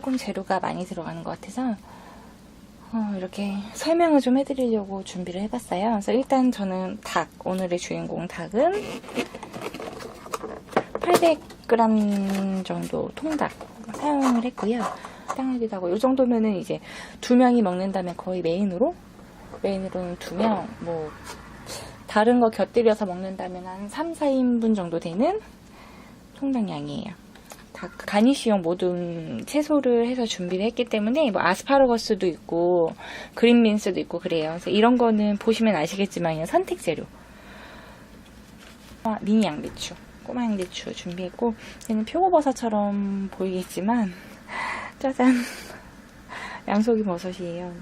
조금 재료가 많이 들어가는 것 같아서 어, 이렇게 설명을 좀 해드리려고 준비를 해봤어요. 그래서 일단 저는 닭, 오늘의 주인공 닭은 800g 정도 통닭 사용을 했고요. 땅하기도 하고, 이 정도면은 이제 두 명이 먹는다면 거의 메인으로, 메인으로는 두 명, 뭐, 다른 거 곁들여서 먹는다면 한 3, 4인분 정도 되는 통닭 양이에요. 다 가니쉬용 모든 채소를 해서 준비를 했기 때문에 뭐 아스파라거스도 있고 그린빈스도 있고 그래요. 그래서 이런 거는 보시면 아시겠지만 그냥 선택 재료. 아, 미니 양배추, 꼬마 양배추 준비했고 얘는 표고버섯처럼 보이겠지만 짜잔 양속이 버섯이에요.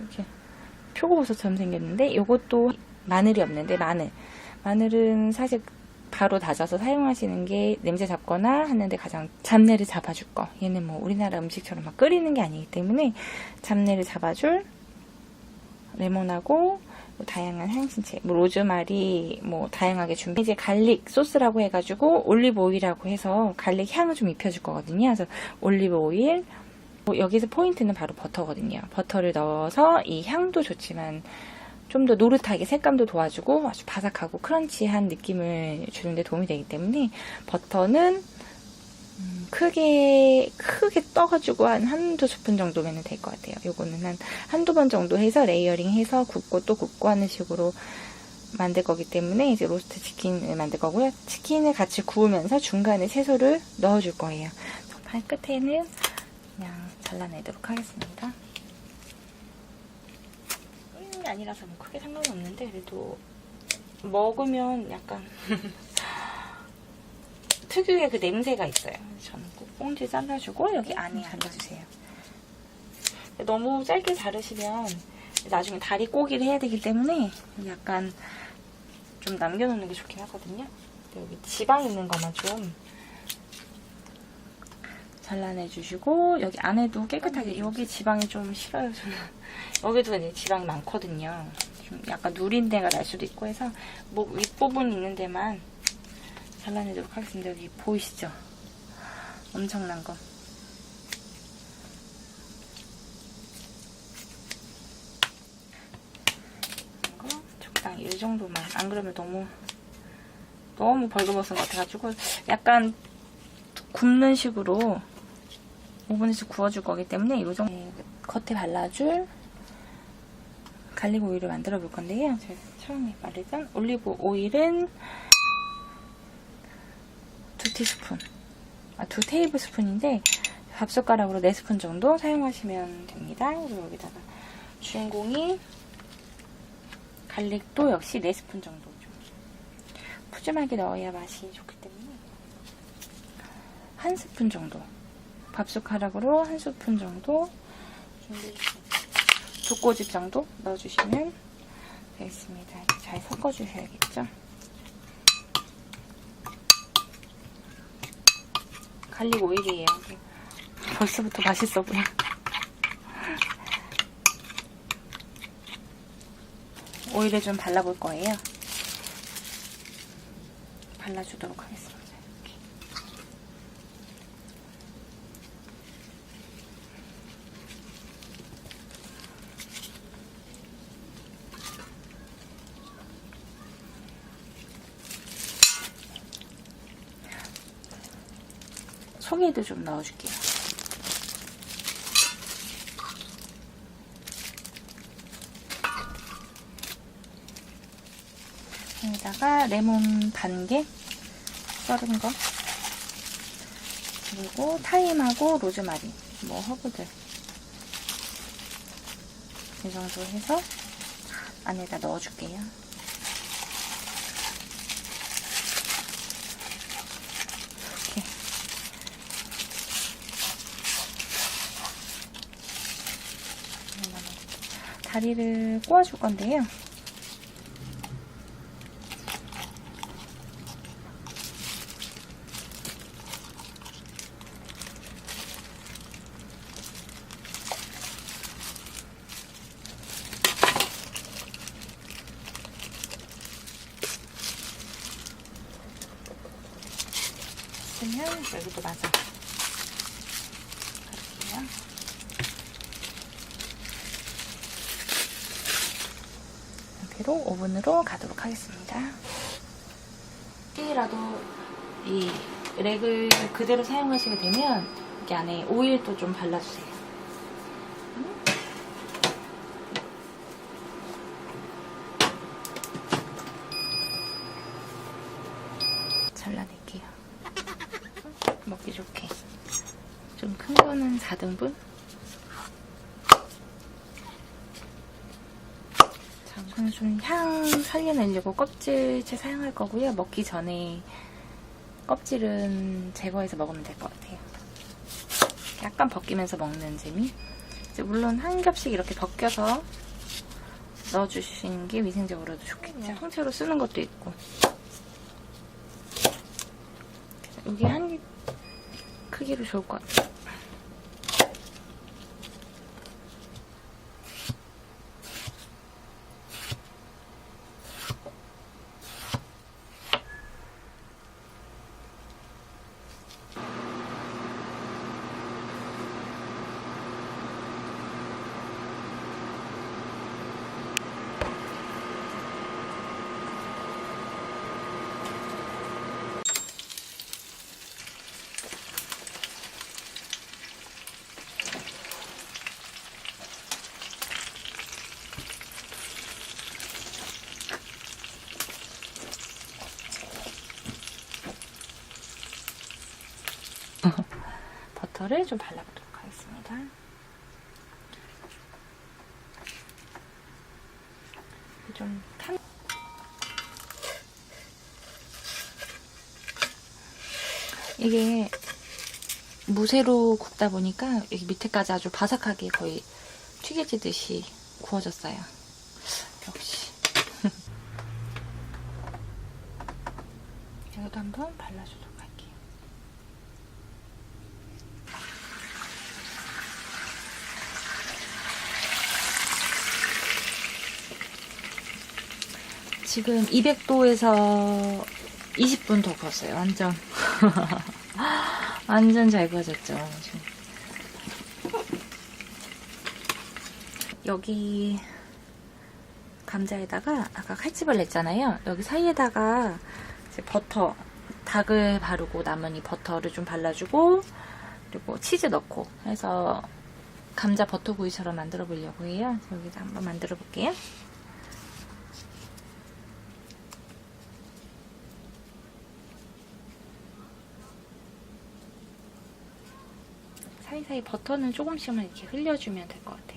이렇게 표고버섯처럼 생겼는데 이것도 마늘이 없는데 마늘 마늘은 사실 바로 다져서 사용하시는 게 냄새 잡거나 하는데 가장 잡내를 잡아줄 거. 얘는 뭐 우리나라 음식처럼 막 끓이는 게 아니기 때문에 잡내를 잡아줄 레몬하고 뭐 다양한 향신채, 뭐 로즈마리, 뭐 다양하게 준비. 이제 갈릭 소스라고 해가지고 올리브 오일이라고 해서 갈릭 향을 좀 입혀줄 거거든요. 그래서 올리브 오일. 뭐 여기서 포인트는 바로 버터거든요. 버터를 넣어서 이 향도 좋지만 좀 더 노릇하게 색감도 도와주고 아주 바삭하고 크런치한 느낌을 주는데 도움이 되기 때문에 버터는 음, 크게 크게 떠가지고 한 한두 스푼 정도면 될 것 같아요. 요거는 한 한두 번 정도 해서 레이어링 해서 굽고 또 굽고 하는 식으로 만들 거기 때문에 이제 로스트 치킨을 만들 거고요. 치킨을 같이 구우면서 중간에 채소를 넣어줄 거예요. 발 끝에는 그냥 잘라내도록 하겠습니다. 게 아니라서 뭐 크게 상관은 없는데 그래도 먹으면 약간 특유의 그 냄새가 있어요. 저는 꼭 꽁지 잘라주고 여기 안에 담아주세요. 너무 짧게 자르시면 나중에 다리 꼬기를 해야 되기 때문에 약간 좀 남겨놓는 게 좋긴 하거든요. 여기 지방 있는 것만 좀 잘라내주시고 여기 안에도 깨끗하게 여기 지방이 좀 싫어요 저는. 여기도 이제 지방이 많거든요. 좀 약간 누린내가 날 수도 있고 해서 목 윗부분 있는 데만 잘라내도록 하겠습니다. 여기 보이시죠? 엄청난 거. 적당히 이 정도만. 안 그러면 너무 너무 벌거벗은 것 같아가지고 약간 굽는 식으로 오븐에서 구워줄 거기 때문에 이 정도 네, 겉에 발라줄 갈릭 오일을 만들어 볼 건데요. 제가 처음에 말했던 올리브 오일은 두 티스푼, 아, 두 테이블 스푼인데 밥숟가락으로 네 스푼 정도 사용하시면 됩니다. 그리고 여기다가 주인공이 갈릭도 역시 네 스푼 정도 좀 푸짐하게 넣어야 맛이 좋기 때문에 한 스푼 정도 밥숟가락으로 한 스푼 정도 두 꼬집 정도 넣어주시면 되겠습니다. 잘 섞어주셔야겠죠. 갈릭 오일이에요. 벌써부터 맛있어 보여. 오일을 좀 발라볼 거예요. 발라주도록 하겠습니다. 송이도 좀 넣어줄게요. 여기다가 레몬 반 개 썰은 거 그리고 타임하고 로즈마리 뭐 허브들 이 정도 해서 안에다 넣어줄게요. 이렇게 다리를 꼬아줄 건데요. 있으면 여기도 마저 갈게요. 이렇게로 오븐으로 가도록 하겠습니다. 혹시라도 이 렉을 그대로 사용하시게 되면 여기 안에 오일도 좀 발라주세요. 잘라낼게요. 먹기 좋게. 좀 큰 거는 4등분? 자, 저는 좀향 살려내려고 껍질째 사용할 거고요. 먹기 전에 껍질은 제거해서 먹으면 될 것 같아요. 약간 벗기면서 먹는 재미. 이제 물론 한 겹씩 이렇게 벗겨서 넣어주시는 게 위생적으로도 좋겠죠. 통째로 쓰는 것도 있고. 여기 한 크기로 좋을 것 같아요. 버터를 좀 발라보도록 하겠습니다. 좀 탄. 이게 무쇠로 굽다 보니까 여기 밑에까지 아주 바삭하게 거의 튀겨지듯이 구워졌어요. 역시. 여기도 한번 발라주도록 할게요. 지금 200도에서 20분 더 구웠어요. 완전. 완전 잘 구워졌죠. 여기 감자에다가 아까 칼집을 냈잖아요. 여기 사이에다가 버터, 닭을 바르고 남은 이 버터를 좀 발라주고 그리고 치즈 넣고 해서 감자 버터구이처럼 만들어 보려고 해요. 여기다 한번 만들어 볼게요. 사이사이 버터는 조금씩만 이렇게 흘려주면 될 것 같아요.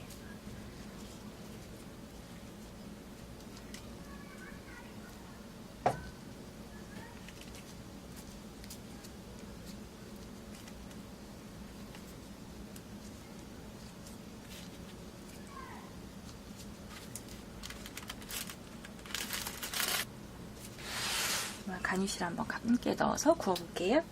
가니쉬를 한번 함께 넣어서 구워볼게요.